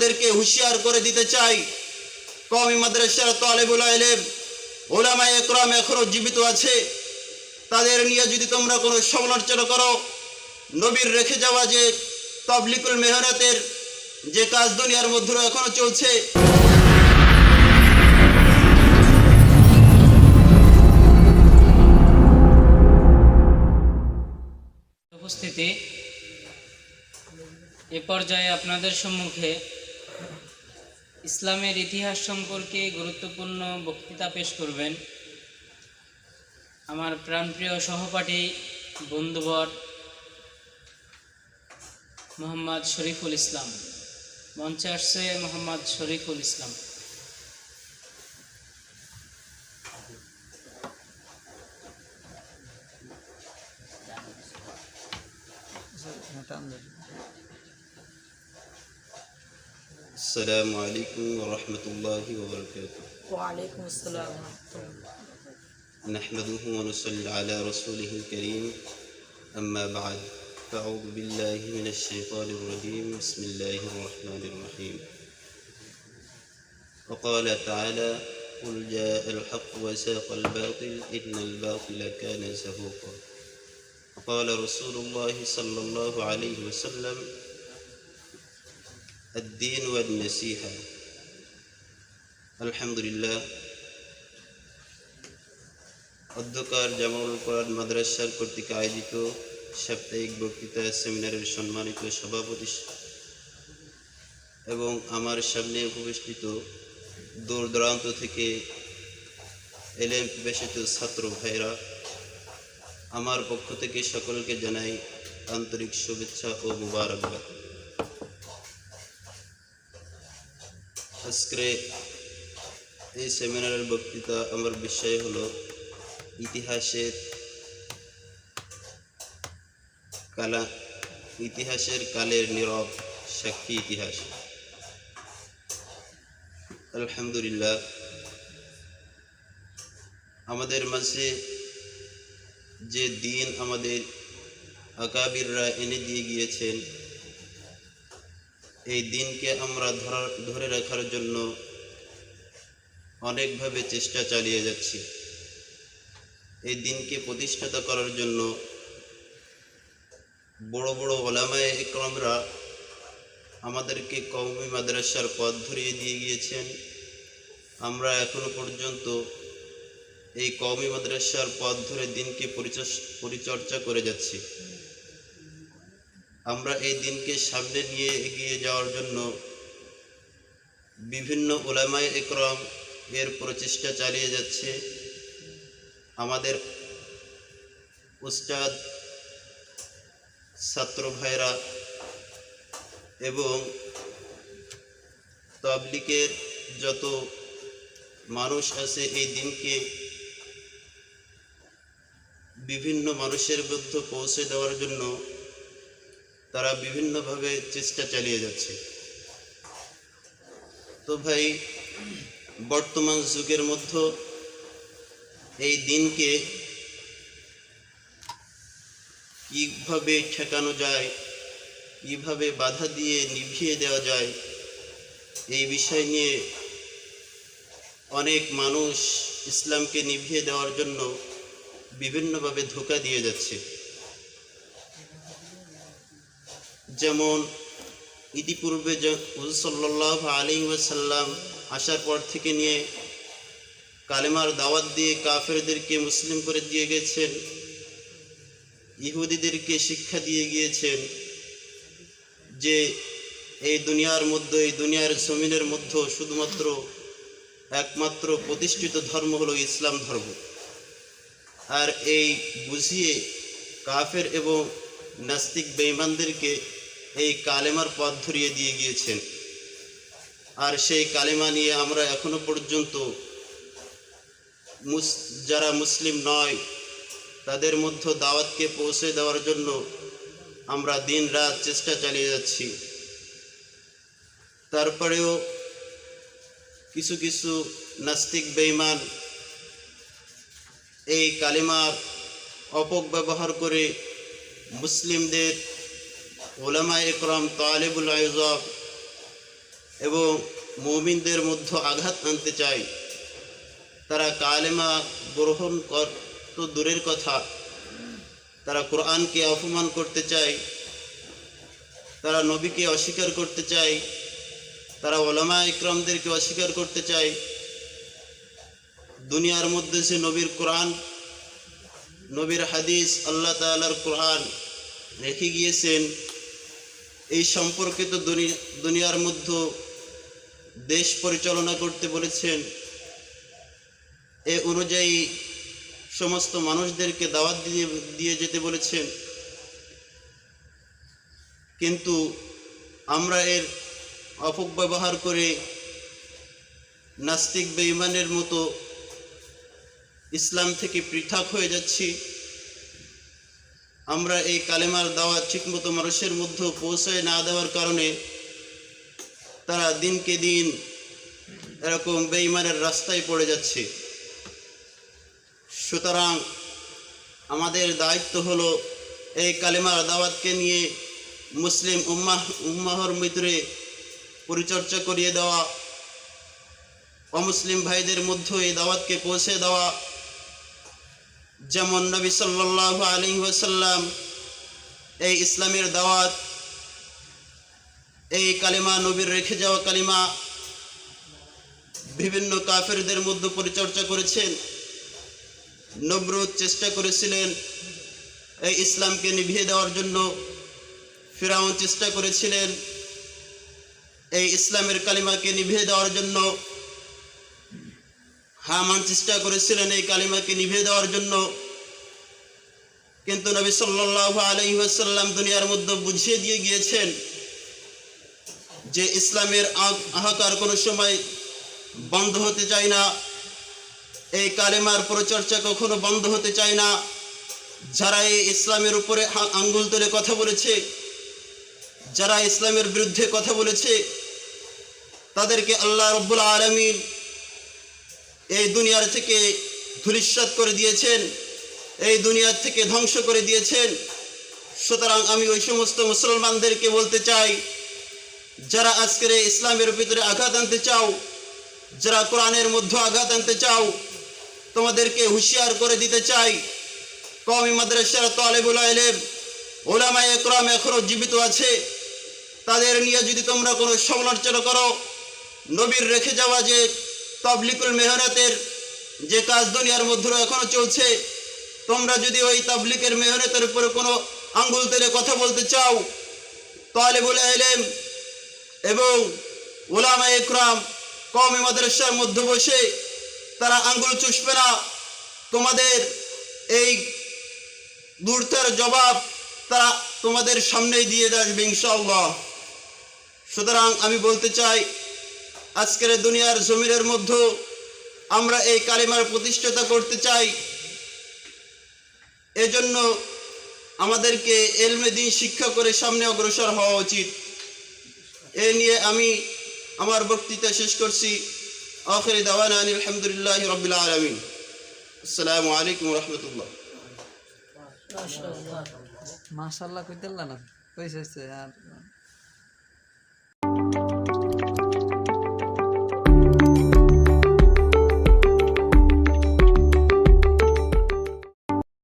তোমাদেরকে হুঁশিয়ার করে দিতে চাই। কমি মাদ্রাসার তালেবুল আলেম ওলামা একরাম এখনও জীবিত আছে। তাদের নিয়ে যদি তোমরা কোনো সমালোচনা করো, নবীর রেখে যাওয়া যে তবলিকুল মেহনতের যে কাজ দুনিয়ার মধ্যে এখনও চলছে। এ পর্যায়ে আপনাদের সম্মুখে ইসলামের ইতিহাস সম্পর্কে গুরুত্বপূর্ণ বক্তৃতা পেশ করবেন আমার প্রাণপ্রিয় সহপাঠী, বন্ধুবর মোহাম্মদ শরীফুল ইসলাম। মঞ্চে আসছে মোহাম্মদ শরীফুল ইসলাম। السلام عليكم ورحمة الله وبركاته. وعليكم السلام ورحمة الله. نحمده ونصلي على رسوله الكريم. أما بعد فأعوذ بالله من الشيطان الرجيم. بسم الله الرحمن الرحيم. وقال تعالى قل جاء الحق وساق الباطل إن الباطل كان زهوقا. وقال رسول الله صلى الله عليه وسلم الدين والنسيحة الحمد لله অধ্যকার জামাউল কোরআন মাদ্রাসার কর্তৃক আয়োজিত সাপ্তাহিক বক্তৃতা সেমিনারের সম্মানিত সভাপতি এবং আমার সামনে উপবেষ্টিত দূর দূরান্ত থেকে এলএম পেশিত ছাত্র ভাইরা আমার পক্ষ থেকে সকলকে জানাই আন্তরিক শুভেচ্ছা ও মুবারকবাদ আজকে এই সেমিনারের বক্তৃতা আমার বিষয় হলো ইতিহাসের কালা, ইতিহাসের কালের নীরব সাক্ষী ইতিহাস। আলহামদুলিল্লাহ। আমাদের মাঝে যে দিন আমাদের আকাবিররা এনে দিয়ে গিয়েছেন এই দিনকে আমরা ধরা রাখার জন্য অনেকভাবে চেষ্টা চালিয়ে যাচ্ছি। এই দিনকে প্রতিষ্ঠাতা করার জন্য বড় বড় ওলামায় একরমরা আমাদেরকে কৌমি মাদ্রাসার পথ ধরিয়ে দিয়ে গিয়েছেন। আমরা এখনও পর্যন্ত এই কওমি মাদ্রাসার পথ ধরে দিনকে পরিচর্যা করে যাচ্ছি। আমরা এই দিনকে সামনে নিয়ে এগিয়ে যাওয়ার জন্য বিভিন্ন ওলামায় একরম এর প্রচেষ্টা চালিয়ে যাচ্ছে। আমাদের উস্তাদ, ছাত্র ভাইরা এবং তবলিকের যত মানুষ আছে এই দিনকে বিভিন্ন মানুষের মধ্যে পৌঁছে দেওয়ার জন্য তারা বিভিন্নভাবে চেষ্টা চালিয়ে যাচ্ছে। তো ভাই, বর্তমান যুগের মধ্যে এই দিনকে কীভাবে ঠেকানো যায়, কীভাবে বাধা দিয়ে নিভিয়ে দেওয়া যায়, এই বিষয় নিয়ে অনেক মানুষ ইসলামকে নিভিয়ে দেওয়ার জন্য বিভিন্নভাবে ধোকা দিয়ে যাচ্ছে। যেমন ইতিপূর্বে সাল্লাহ আলী ওয়াসাল্লাম আসার পর থেকে নিয়ে কালেমার দাওয়াত দিয়ে কাফেরদেরকে মুসলিম করে দিয়ে গেছেন, ইহুদিদেরকে শিক্ষা দিয়ে গিয়েছেন যে এই দুনিয়ার মধ্যে, এই দুনিয়ার জমিনের মধ্যে শুধুমাত্র একমাত্র প্রতিষ্ঠিত ধর্ম হলো ইসলাম ধর্ম। আর এই বুঝিয়ে কাফের এবং নাস্তিক বেঈমানদেরকে এই কালেমার পথ ধরিয়ে দিয়ে গিয়েছেন। আর সেই কালেমা নিয়ে আমরা এখনও পর্যন্ত যারা মুসলিম নয়, তাদের মধ্যে দাওয়াতকে পৌঁছে দেওয়ার জন্য আমরা দিন রাত চেষ্টা চালিয়ে যাচ্ছি। তারপরেও কিছু কিছু নাস্তিক বেঈমান এই কালিমার অপব্যবহার করে মুসলিমদের ওলামা একরম তালেবুল আয়োজক এবং মৌমিনদের মধ্যে আঘাত আনতে চায়। তারা কালেমা গ্রহণ কর, তো দূরের কথা। তারা কোরআনকে অপমান করতে চায়। তারা নবীকে অস্বীকার করতে চায়। তারা ওলামা ইকরামদেরকে অস্বীকার করতে চায়। দুনিয়ার মধ্যে সে নবীর কোরআন, নবীর হাদিস, আল্লাহ তালার কোরআন রেখে গিয়েছেন এই সম্পর্কিত দুনি- দুনিয়ার মধ্যে দেশ পরিচালনা করতে বলেছেন। এ অনুযায়ী সমস্ত মানুষদেরকে দাওয়াত দিয়ে দিয়ে যেতে বলেছেন। কিন্তু আমরা এর অপব্যবহার করে নাস্তিক বেঈমানের মতো ইসলাম থেকে পৃথক হয়ে যাচ্ছি। আমরা এই কালেমার দাওয়াত ঠিকমতো মানুষের মধ্যে পৌঁছায় না দেওয়ার কারণে তারা দিনকে দিন এরকম বেইমানের রাস্তায় পড়ে যাচ্ছে। সুতরাং আমাদের দায়িত্ব হলো এই কালেমার দাওয়াতকে নিয়ে মুসলিম উম্মাহ উম্মাহর ভিতরে পরিচর্যা করিয়ে দেওয়া, অমুসলিম ভাইদের মধ্যে এই দাওয়াতকে পৌঁছে দেওয়া যেমন নবী সাল্লাহ আলী ওয়াসাল্লাম এই ইসলামের দাওয়াত, এই কালিমা নবীর রেখে যাওয়া কালিমা বিভিন্ন কাফেরদের মধ্যে পরিচর্যা করেছেন নবরুদ চেষ্টা করেছিলেন এই ইসলামকে নিভিয়ে দেওয়ার জন্য। ফিরাউন চেষ্টা করেছিলেন এই ইসলামের কালিমাকে নিভিয়ে দেওয়ার জন্য। হামান চেষ্টা করেছিলেন এই কালিমাকে নিভিয়ে দেওয়ার জন্য। কিন্তু নবী সাল্লাহ আলহি ওয়াসাল্লাম দুনিয়ার মধ্যে বুঝিয়ে দিয়ে গিয়েছেন যে ইসলামের আ- হাহাকার কোনো সময় বন্ধ হতে চায় না। এই কালেমার পরিচর্চা কখনো বন্ধ হতে চায় না। যারা এই ইসলামের উপরে আঙ্গুল তুলে কথা বলেছে, যারা ইসলামের বিরুদ্ধে কথা বলেছে, তাদেরকে আল্লাহ রব্বুল আলমিন এই দুনিয়ার থেকে ধূলিসাৎ করে দিয়েছেন। এই দুনিয়ার থেকে ধ্বংস করে দিয়েছেন। সুতরাং আমি ওই সমস্ত মুসলমানদেরকে বলতে চাই, যারা আজকের ইসলামের ভিতরে আঘাত আনতে চাও, যারা কোরআনের মধ্যে আঘাত আনতে চাও, তোমাদেরকে হুঁশিয়ার করে দিতে চাই। কমি মাদ্রাসার তালেবুল আলেম ওলামা একরাম এখনও জীবিত আছে। তাদের নিয়ে যদি তোমরা কোনো সমালোচনা করো, নবীর রেখে যাওয়া যে তবলিকুল মেহনতের যে কাজ দুনিয়ার মধ্যে এখনও চলছে তোমরা যদি ওই তাবলিকের মেহনতের উপরে কোনো আঙ্গুল তেলে কথা বলতে চাও তাহলে বলে এলেম এবং ওলামা একরাম কওমি মাদ্রাসার মধ্যে বসে তারা আঙ্গুল চুষবে না। তোমাদের এই দূরতার জবাব তারা তোমাদের সামনেই দিয়ে আসবে ইনশাআল্লাহ। সুতরাং আমি বলতে চাই, আজকের দুনিয়ার জমিনের মধ্যে আমরা এই কালিমার প্রতিষ্ঠাতা করতে চাই। এজন্য আমাদেরকে এলমে দিন শিক্ষা করে সামনে অগ্রসর হওয়া উচিত। এ নিয়ে আমি আমার বক্তৃতা শেষ করছি। আখরি দাওয়ান আলহামদুলিল্লাহ রবিল আলমিন। আসসালামু আলাইকুম রহমতুল্লাহ। মাসাল্লাহ কইতে না? কইছে, আর